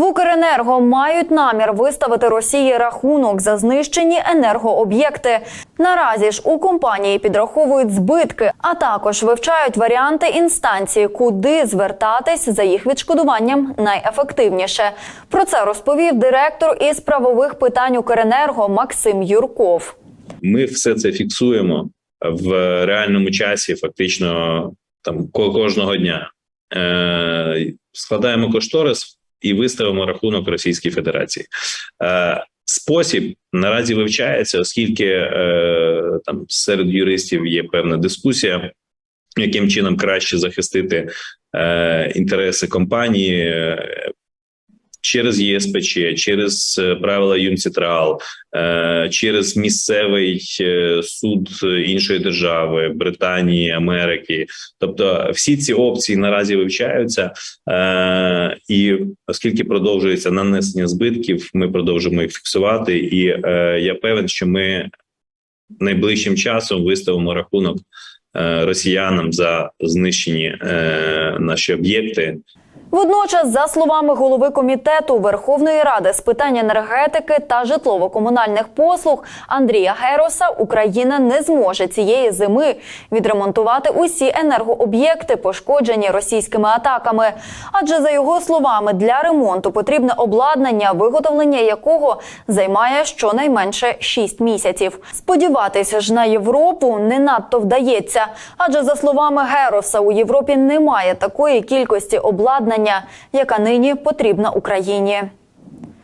В Укренерго мають намір виставити Росії рахунок за знищені енергооб'єкти. Наразі ж у компанії підраховують збитки, а також вивчають варіанти інстанції, куди звертатись за їх відшкодуванням найефективніше. Про це розповів директор із правових питань Укренерго Максим Юрков. Ми все це фіксуємо в реальному часі, фактично там кожного дня. Е, складаємо кошторис і виставимо рахунок Російській Федерації. Е, спосіб наразі вивчається, оскільки е, там серед юристів є певна дискусія, яким чином краще захистити е, інтереси компанії. Через ЄСПЧ, через е, правила ЮНЦИТРАЛ, е, через місцевий е, суд іншої держави, Британії, Америки. Тобто, всі ці опції наразі вивчаються, і оскільки продовжується нанесення збитків, ми продовжуємо їх фіксувати. І я певен, що ми найближчим часом виставимо рахунок росіянам за знищені е, наші об'єкти. Водночас, за словами голови комітету Верховної Ради з питань енергетики та житлово-комунальних послуг Андрія Героса, Україна не зможе цієї зими відремонтувати усі енергооб'єкти, пошкоджені російськими атаками. Адже за його словами, для ремонту потрібне обладнання, виготовлення якого займає щонайменше 6 місяців. Сподіватися ж на Європу не надто вдається. Адже за словами Героса, у Європі немає такої кількості обладнання, яка нині потрібна Україні.